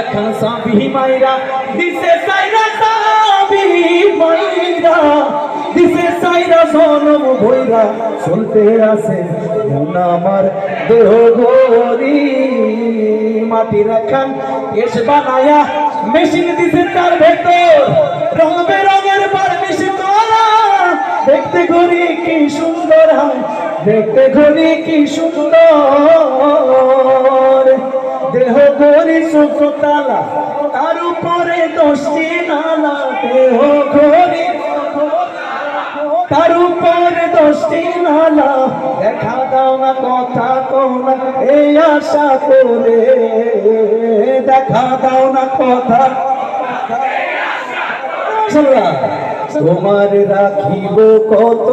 এখন সাবি মাইরা, দিছে সাইরা সাবি মাইরা, দিছে সাইরা সনম ভইরা চলতে আছে মন আমার দেহ ঘড়ি মাটির খান কেশ বানায়া, মেশিন দিছে তার ভেতর। রং বেরঙের বার্নিশ করা, দেখতে ঘড়ি কি সুন্দর হয়, দেখতে ঘড়ি কি সুন্দর। দেহ ঘড়ি সুখতালা তার উপরে দশটি নালা দেহ ঘড়ি তার উপরে দশটি নালা দেখা দাও না কথা কও না এই আশা করে দেখা দাও না কথা তোমার রাখিব কত